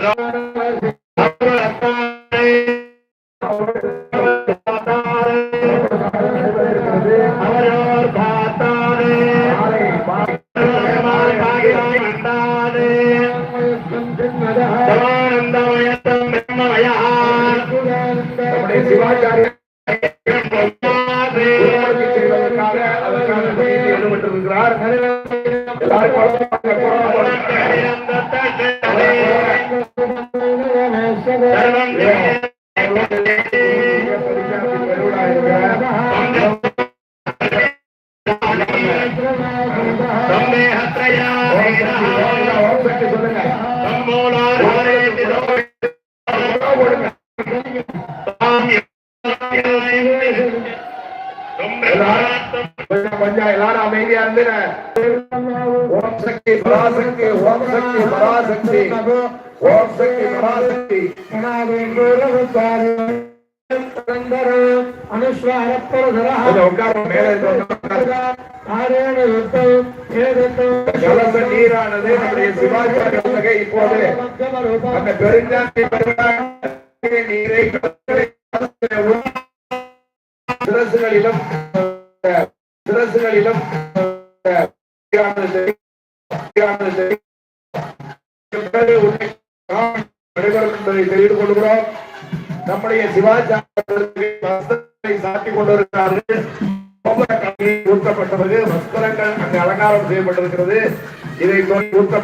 Gracias. கொஞ்சம் எல்லாரும் அமைதியா இருந்து ஓம் சக்தி பராசக்தி ஓம் சக்தி பராசக்தி. ஓம் சக்தி பராசக்தி. நீரானது நம்முடைய சிவாச்சாரிய இப்போது அந்த பெருஞ்சாந்தி நீரை நடைபெறும் கொள்கிறோம் நம்முடைய சாட்டிக் கொண்டிருக்கிறார்கள் வஸ்திரங்கள் அங்கு அலங்காரம் செய்யப்பட்டிருக்கிறது இதை தொடர்ந்து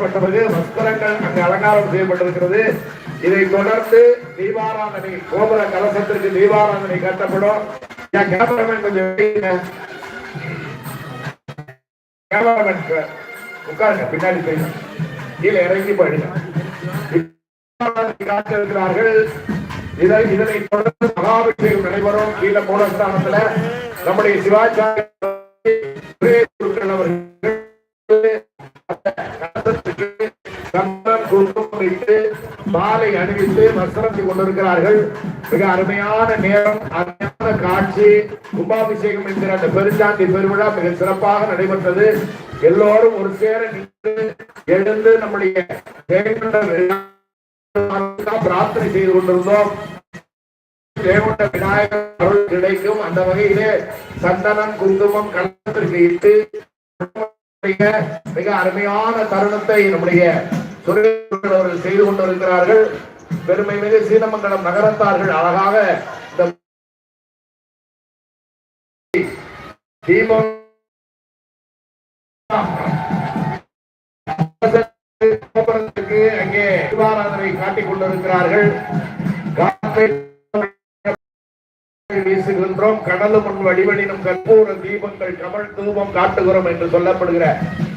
வஸ்திரங்கள் அங்கு அலங்காரம் செய்யப்பட்டிருக்கிறது இதை தொடர்ந்து தீபாராதனை கோபுர கலசத்திற்கு தீபாராதனை கட்டப்படும் என் கேமராமேன் கொஞ்சம் கேமராமேன் உட்காருங்க பின்னாடி போய். கீழே இறங்கி போயிடுங்க. காத்திருக்கிறார்கள். இதை இதனை தொடர்ந்து மகாபிஷேகம் நடைபெறும் கீழ மூலஸ்தானத்துல நம்முடைய சிவாச்சாரிய மாலை அணிவித்து வசனத்தை கொண்டிருக்கிறார்கள் மிக அருமையான நேரம் அருமையான காட்சி கும்பாபிஷேகம் என்கிற அந்த பெருஞ்சாந்தி பெருவிழா மிக சிறப்பாக நடைபெற்றது. எல்லோரும் ஒரு சேர நின்று எழுந்து நம்முடைய பிரார்த்தனை செய்து கொண்டிருந்தோம். தேவண்ட விநாயகர் அருள் கிடைக்கும். அந்த வகையிலே சந்தனம் குங்குமம் கலத்திற்கு இட்டு மிக அருமையான தருணத்தை நம்முடைய துறை அவர்கள் செய்து கொண்டிருக்கிறார்கள். பெருமை மிகு சீனமங்கலம் நகரத்தார்கள் அழகாக தீபம் அங்கே சிவாராதனை காட்டிக் கொண்டிருக்கிறார்கள். வீசுகின்றோம். கடலு முன் வழிவழினும் கற்பூர தீபங்கள் கமல் தூபம் காட்டுகிறோம் என்று சொல்லப்படுகிற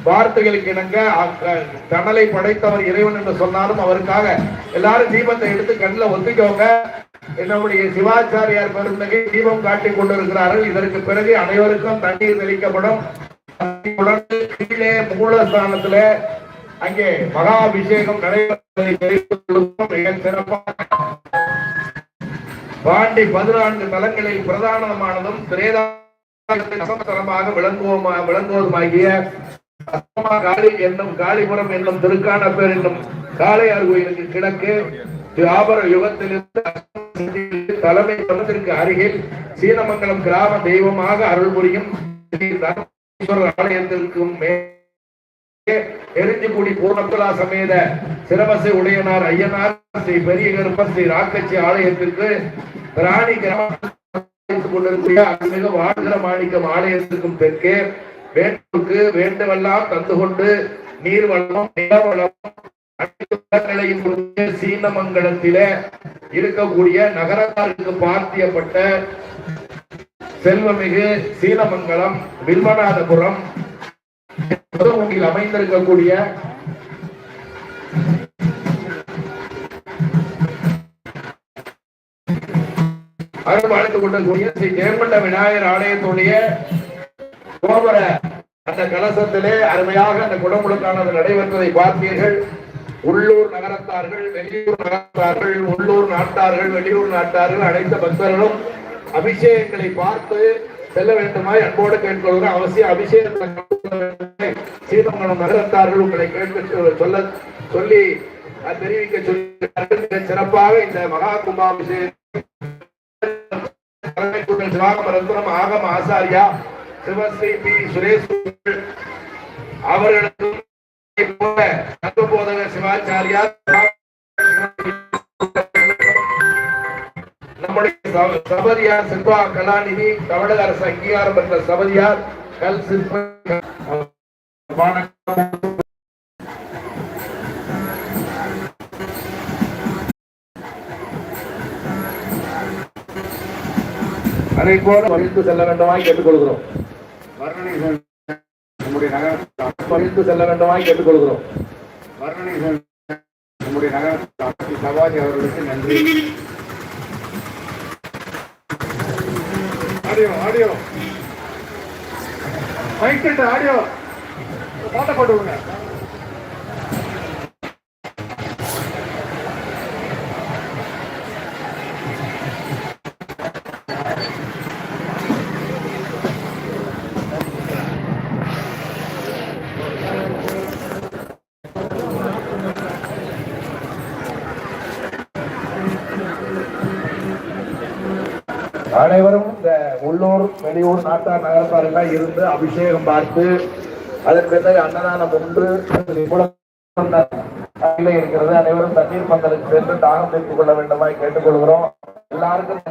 வார்த்தைகளுக்கு இணங்க அங்க கடலை படைத்தவர் இறைவன் என்று சொன்னாலும் அவருக்காக எல்லாரும் தீபத்தை எடுத்து கண்ணில் ஒத்துக்கோங்க. நம்முடைய சிவாச்சாரியார் பெருந்தகை தீபம் காட்டிக் கொண்டிருக்கிறார்கள். இதற்கு பிறகு அனைவருக்கும் தண்ணீர் தெளிக்கப்படும். கீழே மூலஸ்தானத்துல அங்கே மகா அபிஷேகம் நடைபெறுவதை பாண்டி பதினான்கு தலங்களில் பிரதானமானதும் திரேதாயத்தின் விளங்குவோம் விளங்குவோமா விளங்குவதுமாகிய காளி என்னும் காளிபுரம் என்னும் திருக்கானப்பேர் என்னும் காளையார் கோயிலுக்கு கிழக்கு வியாபார யுகத்திலிருந்து தலைமை தலத்திற்கு அருகில் சீனமங்கலம் கிராம தெய்வமாக அருள் புரியும் ஆலயத்திற்கும் மே எரிஞ்சிக்குடி பூர்ணகுலா சமேத சிரவசை உடையனார் ஐயனார் ஸ்ரீ பெரிய கருப்ப ஸ்ரீ ராக்கச்சி ஆலயத்திற்கு ராணி கிராமத்துக் வாழ்கிற மாணிக்கம் ஆலயத்திற்கும் தெற்கே வேண்டுக்கு வேண்டுமெல்லாம் தந்து கொண்டு நீர் வளம் நிலவளம் அனைத்து சீனமங்கலத்திலே இருக்கக்கூடிய நகரத்தாருக்கு பார்த்தியப்பட்ட செல்வமிகு சீனமங்கலம் வில்வநாதபுரம் புதுமுகில் அமைந்திருக்கக்கூடிய அருள் வாழ்த்துக் கொண்டிருக்கக்கூடிய ஸ்ரீ தேர்மண்ட விநாயகர் ஆலயத்துடைய கோபுர அந்த கலசத்திலே அருமையாக அந்த குடமுழுக்கானது நடைபெற்றதை பார்த்தீர்கள். உள்ளூர் நகரத்தார்கள் வெளியூர் நகரத்தார்கள் உள்ளூர் நாட்டார்கள் வெளியூர் நாட்டார்கள் அனைத்து பக்தர்களும் அபிஷேகங்களை பார்த்து செல்ல வேண்டுமாய் அன்போடு கேட்கொள்கிற அவசியம் அபிஷேகத்தை சீனமங்கலம் நகரத்தார்கள் உங்களை கேட்க சொல்ல சொல்லி தெரிவிக்க சொல்லி சிறப்பாக இந்த மகா கும்பாபிஷேகம் தலைமைக்குழல் ஆகம் ஆசாரியா சிவஸ்ரீ பி. சுரேஷ் அவர்களுக்கும் போல தத்துவபோதக சிவாச்சாரியா நம்முடைய சபதியார் சிற்பா கலாநிதி தமிழக அரசு அங்கீகாரம் பெற்ற சபதியார் கல் சிற்ப அதை போல வலிந்து செல்ல வேண்டுமா கேட்டுக்கொள்கிறோம். வர்ணனை நம்முடைய நகரம் வலிந்து செல்ல வேண்டுமாய் கேட்டுக்கொள்கிறோம். வர்ணனை நம்முடைய நகரம் சவாஜி அவர்களுக்கு நன்றி. Audio audio. Mic audio. பாட்டை போட்டு விடுங்க. அனைவரும் இந்த உள்ளூர் வெளியூர் நாட்டார் நகரத்தார் எல்லாம் இருந்து அபிஷேகம் பார்த்து அதன் பிறகு அன்னதானம் ஒன்று இருக்கிறது. அனைவரும் தண்ணீர் பந்தலுக்கு சென்று தாகம் தீர்த்துக் கொள்ள வேண்டுமாய் கேட்டுக்கொள்கிறோம். எல்லாருக்கும்